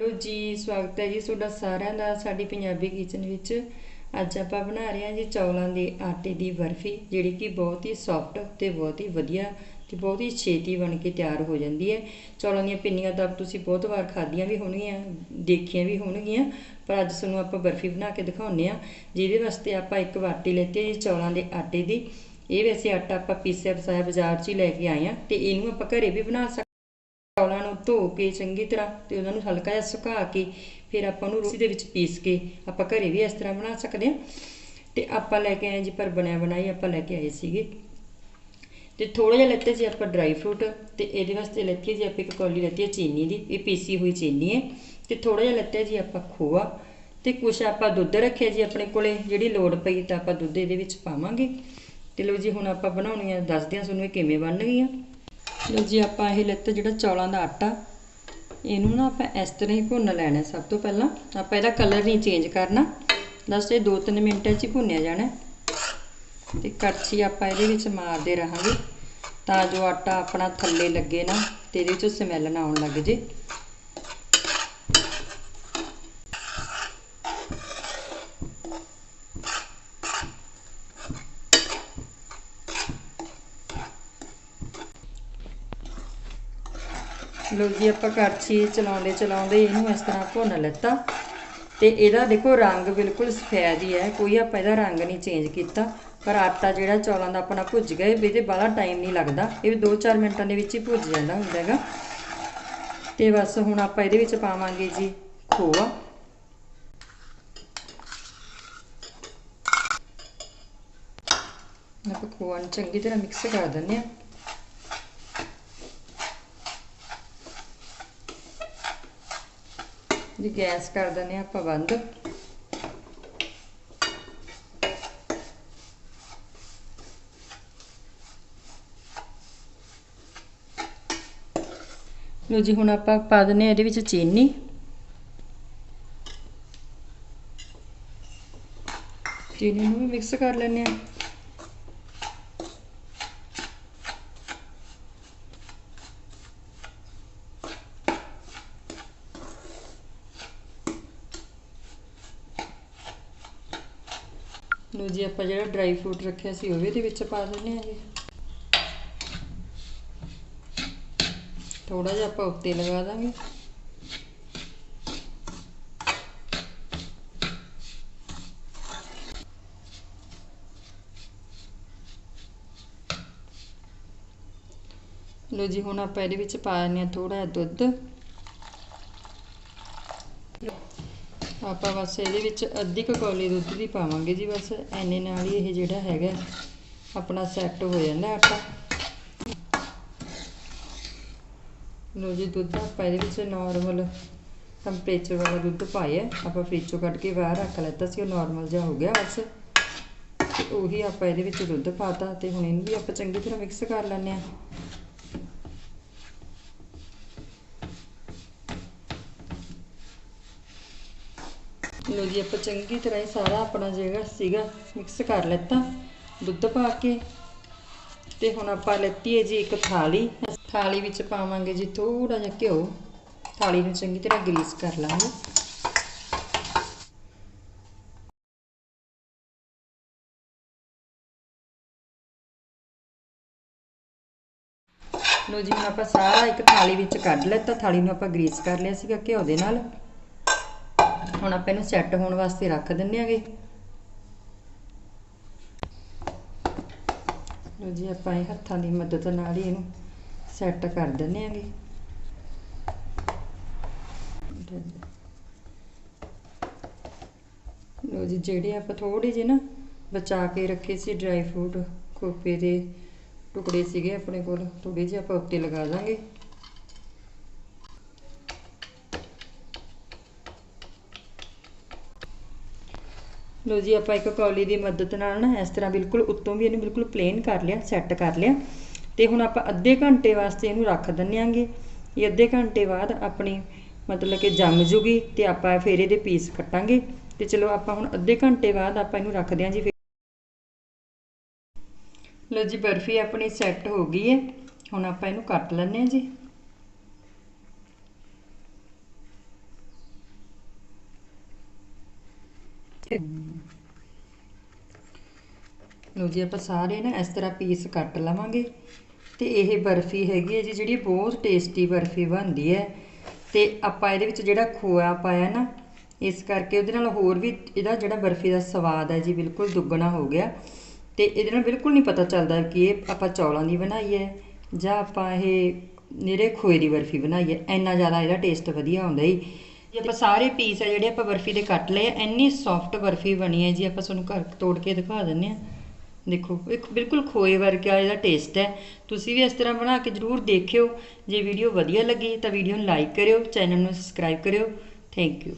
Hello ਜੀ, ਸਵਾਗਤ ਹੈ ਜੀ ਤੁਹਾਡਾ ਸਾਰਿਆਂ ਦਾ ਸਾਡੀ ਪੰਜਾਬੀ ਕਿਚਨ ਵਿੱਚ। ਅੱਜ ਆਪਾਂ ਬਣਾ ਰਹੇ ਹਾਂ ਜੀ ਚੌਲਾਂ ਦੇ ਆਟੇ ਦੀ ਬਰਫੀ, ਜਿਹੜੀ ਕਿ ਬਹੁਤ ਹੀ ਸੌਫਟ ਤੇ ਬਹੁਤ ਹੀ ਵਧੀਆ ਤੇ ਬਹੁਤ ਹੀ ਛੇਤੀ ਬਣ ਕੇ ਤਿਆਰ ਹੋ ਜਾਂਦੀ ਹੈ। ਚੌਲਾਂ ਦੀਆਂ ਪਿੰਨੀਆਂ ਤਾਂ ਤੁਸੀਂ ਬਹੁਤ ਵਾਰ ਖਾਧੀਆਂ ਵੀ ਹੋਣਗੀਆਂ, ਦੇਖੀਆਂ ਵੀ ਹੋਣਗੀਆਂ, ਪਰ ਅੱਜ ਤੁਹਾਨੂੰ ਆਪਾਂ ਬਰਫੀ ਬਣਾ ਕੇ ਦਿਖਾਉਂਦੇ ਆ ਜਿਹਦੇ ਵਾਸਤੇ ਆਪਾਂ ਇੱਕ ਵਾਟੀ ਲੈਤੀ ਹੈ ਜੀ ਚੌਲਾਂ ਦੇ ਆਟੇ ਦੀ। ਇਹ ਵੈਸੇ ਆਟਾ ਆਪਾਂ ਪੀਸਿਆ ਪਸਾਇਆ ਬਾਜ਼ਾਰ 'ਚ ਹੀ ਲੈ ਕੇ ਆਏ ਆ ਤੇ ਇਹਨੂੰ ਆਪਾਂ ਘਰੇ ਵੀ ਬਣਾ ਸਕਦੇ ਚੌਲਾਂ ਨੂੰ ਧੋ ਕੇ ਚੰਗੀ ਤਰ੍ਹਾਂ ਤੇ ਉਹਨਾਂ ਨੂੰ ਹਲਕਾ ਜਿਹਾ ਸੁਕਾ ਕੇ ਫਿਰ ਆਪਾਂ ਉਹਨੂੰ ਰੋਟੀ ਦੇ ਵਿੱਚ ਪੀਸ ਕੇ ਆਪਾਂ ਘਰੇ ਵੀ ਇਸ ਤਰ੍ਹਾਂ ਬਣਾ ਸਕਦੇ ਹਾਂ। ਤੇ ਆਪਾਂ ਲੈ ਕੇ ਆਏ ਜੀ ਪਰ ਬਣਿਆ ਬਣਾਈ ਆਪਾਂ ਲੈ ਕੇ ਆਏ ਸੀਗੇ। ਤੇ ਥੋੜਾ ਜਿਹਾ ਲੈਤੇ ਸੀ ਆਪਾਂ ਡਰਾਈ ਫਰੂਟ ਤੇ ਇਹਦੇ ਵਾਸਤੇ ਲੈਤੀ ਜੀ ਆਪਾਂ ਇੱਕ ਕੌਲੀ ਲੈਤੀ ਹੈ ਚੀਨੀ ਦੀ, ਇਹ ਪੀਸੀ ਹੋਈ ਚੀਨੀ ਹੈ। ਤੇ ਥੋੜਾ ਜਿਹਾ ਲੈਤੇ ਜੀ ਆਪਾਂ ਖੋਆ ਤੇ ਕੁਛ ਆਪਾਂ ਦੁੱਧ ਰੱਖਿਆ ਜੀ ਆਪਣੇ ਕੋਲੇ, ਜਿਹੜੀ ਲੋੜ ਪਈ ਤਾਂ ਆਪਾਂ ਦੁੱਧ ਇਹਦੇ ਵਿੱਚ ਪਾਵਾਂਗੇ। ਤੇ ਲਓ ਜੀ ਹੁਣ ਆਪਾਂ ਬਣਾਉਣੀਆਂ ਦੱਸਦੇ ਹਾਂ ਤੁਹਾਨੂੰ ਇਹ ਕਿਵੇਂ ਬਣ ਗਈਆਂ। ਲਓ ਜੀ ਆਪਾਂ ਇਹ ਲਿੱਤਾ ਜਿਹੜਾ ਚੌਲਾਂ ਦਾ ਆਟਾ, ਇਹਨੂੰ ਨਾ ਆਪਾਂ ਇਸ ਤਰ੍ਹਾਂ ਹੀ ਭੁੰਨ ਲੈਣਾ ਸਭ ਤੋਂ ਪਹਿਲਾਂ। ਆਪਾਂ ਇਹਦਾ ਕਲਰ ਨਹੀਂ ਚੇਂਜ ਕਰਨਾ। ਬਸ ਇਹ 2-3 ਮਿੰਟਾਂ 'ਚ ਹੀ ਭੁੰਨਿਆ ਜਾਣਾ। ਤੇ ਕੜਛੀ ਆਪਾਂ ਇਹਦੇ ਵਿੱਚ ਮਾਰਦੇ ਰਹਾਂਗੇ ਤਾਂ ਜੋ ਆਟਾ ਆਪਣਾ ਥੱਲੇ ਲੱਗੇ ਨਾ, ਤੇ ਇਹਦੇ 'ਚੋਂ ਸਮੈਲ ਨਾ ਆਉਣ ਲੱਗ ਜੇ। ਲੋ ਜੀ, ਆਪਾਂ ਕੜਛੀ ਚਲਾਉਂਦੇ ਚਲਾਉਂਦੇ ਇਹਨੂੰ ਇਸ ਤਰ੍ਹਾਂ ਭੁੰਨ ਲਿੱਤਾ। ਤੇ ਇਹਦਾ ਦੇਖੋ ਰੰਗ ਬਿਲਕੁਲ ਸਫੈਦ ਹੀ ਹੈ, ਕੋਈ ਆਪਾਂ ਇਹਦਾ ਰੰਗ ਨਹੀਂ ਚੇਂਜ ਕੀਤਾ। ਪਰ ਆਟਾ ਜਿਹੜਾ ਚੌਲਾਂ ਦਾ ਆਪਣਾ ਭੁੱਜ ਗਿਆ ਇਹਦੇ ਤੇ ਟਾਈਮ ਨਹੀਂ ਲੱਗਦਾ। ਇਹ 2-4 ਮਿੰਟਾਂ ਦੇ ਵਿੱਚ ਹੀ ਭੁੱਜ ਜਾਂਦਾ ਹੁੰਦਾ ਹੈਗਾ। ਤੇ ਬਸ ਹੁਣ ਆਪਾਂ ਇਹਦੇ ਵਿੱਚ ਪਾਵਾਂਗੇ ਜੀ ਖੋਆ। ਆਪਾਂ ਖੋਆ ਨੂੰ ਚੰਗੀ ਤਰ੍ਹਾਂ ਮਿਕਸ ਕਰ ਦਿੰਦੇ ਆ ਜੀ ਗੈਸ ਕਰ ਦਿੰਦੇ ਆ ਆਪਾਂ ਬੰਦ। ਲੋ ਜੀ, ਹੁਣ ਆਪਾਂ ਪਾ ਦਿੰਦੇ ਆ ਇਹਦੇ ਵਿੱਚ ਚੀਨੀ। ਚੀਨੀ ਨੂੰ ਵੀ ਮਿਕਸ ਕਰ ਲੈਂਦੇ ਆ ਲੋ ਜੀ, ਆਪਾਂ ਜਿਹੜਾ ਡਰਾਈ ਫਰੂਟ ਰੱਖਿਆ ਸੀ, ਉਹ ਵੀ ਇਹਦੇ ਵਿੱਚ ਪਾ ਦਿੰਦੇ ਆ ਜੀ। ਥੋੜਾ ਜਿਹਾ ਆਪਾਂ ਉੱਤੇ ਲਗਾ ਦਾਂਗੇ। ਲੋ ਜੀ, ਹੁਣ ਆਪਾਂ ਇਹਦੇ ਵਿੱਚ ਪਾ ਦਿੰਦੇ ਆ ਥੋੜਾ ਜਿਹਾ ਦੁੱਧ। ਆਪਾਂ ਬਸ ਇਹਦੇ ਵਿੱਚ ਅੱਧੀ ਕੁ ਕੌਲੀ ਦੁੱਧ ਦੀ ਪਾਵਾਂਗੇ ਜੀ, ਬਸ ਐਨੇ ਨਾਲ ਹੀ ਇਹ ਜਿਹੜਾ ਹੈਗਾ ਆਪਣਾ ਸੈੱਟ ਹੋ ਜਾਂਦਾ ਆਟਾ। ਲੋ ਜੀ ਦੁੱਧ ਆਪਾਂ ਇਹਦੇ ਵਿੱਚ ਨਾਰਮਲ ਟੈਂਪਰੇਚਰ ਵਾਲਾ ਦੁੱਧ ਪਾਇਆ, ਆਪਾਂ ਫ੍ਰਿਜ ਚੋਂ ਕੱਢ ਕੇ ਬਾਹਰ ਰੱਖ ਲਿੱਤਾ ਸੀ, ਉਹ ਨਾਰਮਲ ਜਿਹਾ ਹੋ ਗਿਆ ਬਸ। ਤੇ ਉਹੀ ਆਪਾਂ ਇਹਦੇ ਵਿੱਚ ਦੁੱਧ ਪਾਤਾ, ਤੇ ਹੁਣ ਇਹਨੂੰ ਵੀ ਆਪਾਂ ਚੰਗੀ ਤਰ੍ਹਾਂ ਮਿਕਸ ਕਰ ਲੈਂਦੇ ਆ ਲੋ ਜੀ, ਆਪਾਂ ਚੰਗੀ ਤਰ੍ਹਾਂ ਹੀ ਸਾਰਾ ਆਪਣਾ ਜਿਹੜਾ ਸੀਗਾ ਮਿਕਸ ਕਰ ਲੈਤਾ, ਦੁੱਧ ਪਾ ਕੇ। ਤੇ ਹੁਣ ਆਪਾਂ ਲੈਤੀ ਹੈ ਜੀ ਇੱਕ ਥਾਲੀ। ਥਾਲੀ ਵਿੱਚ ਪਾਵਾਂਗੇ ਜੀ ਥੋੜਾ ਜਿਹਾ ਘਿਓ। ਥਾਲੀ ਨੂੰ ਚੰਗੀ ਤਰ੍ਹਾਂ ਗਰੀਸ ਕਰ ਲਾਂਗੇ। ਲੋ ਜੀ, ਹੁਣ ਆਪਾਂ ਸਾਰਾ ਇੱਕ ਥਾਲੀ ਵਿੱਚ ਕੱਢ ਲਿੱਤਾ। ਥਾਲੀ ਨੂੰ ਆਪਾਂ ਗਰੀਸ ਕਰ ਲਿਆ ਸੀਗਾ ਘਿਓ ਦੇ ਨਾਲ। ਹੁਣ ਆਪਾਂ ਇਹਨੂੰ ਸੈੱਟ ਹੋਣ ਵਾਸਤੇ ਰੱਖ ਦਿੰਨੇ ਆਗੇ। ਲੋ ਜੀ, ਆਪਾਂ ਇਹ ਹੱਥਾਂ ਦੀ ਮਦਦ ਨਾਲ ਹੀ ਇਹਨੂੰ ਸੈੱਟ ਕਰ ਦਿੰਨੇ ਆਗੇ। ਲੋ ਜੀ, ਜਿਹੜੇ ਆਪਾਂ ਥੋੜੇ ਜਿਹੇ ਨਾ ਬਚਾ ਕੇ ਰੱਖੇ ਸੀ ਡਰਾਈ ਫਰੂਟ ਖੋਪੇ ਦੇ ਟੁਕੜੇ ਸੀਗੇ ਆਪਣੇ ਕੋਲ ਥੋੜੇ ਜਿਹੇ ਆਪਾਂ ਉੱਤੇ ਲਗਾ ਦਾਂਗੇ। ਲੋ ਜੀ, ਆਪਾਂ ਇੱਕ ਕੌਲੀ ਦੀ ਮਦਦ ਨਾਲ ਨਾ ਇਸ ਤਰ੍ਹਾਂ ਬਿਲਕੁਲ ਉੱਤੋਂ ਵੀ ਇਹਨੂੰ ਬਿਲਕੁਲ ਪਲੇਨ ਕਰ ਲਿਆ ਸੈੱਟ ਕਰ ਲਿਆ। ਤੇ ਹੁਣ ਆਪਾਂ ਅੱਧੇ ਘੰਟੇ ਵਾਸਤੇ ਇਹਨੂੰ ਰੱਖ ਦਿੰਨੇ ਆਂਗੇ ਇਹ ਅੱਧੇ ਘੰਟੇ ਬਾਅਦ ਆਪਣੀ ਮਤਲਬ ਕਿ ਜੰਮ ਜੂਗੀ ਤੇ ਆਪਾਂ ਫਿਰ ਇਹਦੇ ਪੀਸ ਕੱਟਾਂਗੇ। ਤੇ ਚਲੋ ਆਪਾਂ ਹੁਣ ਅੱਧੇ ਘੰਟੇ ਬਾਅਦ ਆਪਾਂ ਇਹਨੂੰ ਰੱਖਦੇ ਆਂ ਜੀ ਲੋ ਜੀ, ਬਰਫੀ ਆਪਣੀ ਸੈੱਟ ਹੋ ਗਈ ਹੈ। ਹੁਣ ਆਪਾਂ ਇਹਨੂੰ ਕੱਟ ਲੈਂਦੇ ਆਂ ਜੀ। ਲੋ ਜੀ, ਆਪਾਂ ਸਾਰੇ ਨਾ ਇਸ ਤਰ੍ਹਾਂ ਪੀਸ ਕੱਟ ਲਵਾਂਗੇ ਤੇ ਇਹ ਬਰਫੀ ਹੈਗੀ ਹੈ ਜੀ, ਜਿਹੜੀ ਬਹੁਤ ਟੇਸਟੀ ਬਰਫੀ ਬਣਦੀ ਹੈ ਤੇ ਆਪਾਂ ਇਹਦੇ ਵਿੱਚ ਜਿਹੜਾ ਖੋਆ ਪਾਇਆ ਨਾ, ਇਸ ਕਰਕੇ ਉਹਦੇ ਨਾਲ ਹੋਰ ਵੀ ਇਹਦਾ ਜਿਹੜਾ ਬਰਫੀ ਦਾ ਸਵਾਦ ਹੈ ਜੀ, ਬਿਲਕੁਲ ਦੁੱਗਣਾ ਹੋ ਗਿਆ ਤੇ ਇਹਦੇ ਨਾਲ ਬਿਲਕੁਲ ਨਹੀਂ ਪਤਾ ਚੱਲਦਾ ਕਿ ਇਹ ਆਪਾਂ ਚੌਲਾਂ ਦੀ ਬਣਾਈ ਹੈ ਜਾਂ ਆਪਾਂ ਇਹ ਨਿਰੇ ਖੋਏ ਦੀ ਬਰਫੀ ਬਣਾਈ ਹੈ, ਇੰਨਾ ਜ਼ਿਆਦਾ ਇਹਦਾ ਟੇਸਟ ਵਧੀਆ ਆਉਂਦਾ ਜੀ। ਜੇ ਆਪਾਂ ਸਾਰੇ ਪੀਸ ਆ ਜਿਹੜੇ ਆਪਾਂ ਬਰਫੀ ਦੇ ਕੱਟ ਲਏ ਆ, ਇੰਨੀ ਸੌਫਟ ਬਰਫੀ ਬਣੀ ਹੈ ਜੀ, ਆਪਾਂ ਤੁਹਾਨੂੰ ਘਰ ਤੋੜ ਕੇ ਦਿਖਾ ਦਿੰਨੇ ਆ ਦੇਖੋ, ਇੱਕ ਬਿਲਕੁਲ ਖੋਏ ਵਰਗਾ ਇਹਦਾ ਟੇਸਟ ਹੈ। ਤੁਸੀਂ ਵੀ ਇਸ ਤਰ੍ਹਾਂ ਬਣਾ ਕੇ ਜਰੂਰ ਦੇਖਿਓ। ਜੇ ਵੀਡੀਓ ਵਧੀਆ ਲੱਗੀ ਤਾਂ ਵੀਡੀਓ ਨੂੰ ਲਾਈਕ ਕਰਿਓ ਚੈਨਲ ਨੂੰ ਸਬਸਕ੍ਰਾਈਬ ਕਰਿਓ। Thank you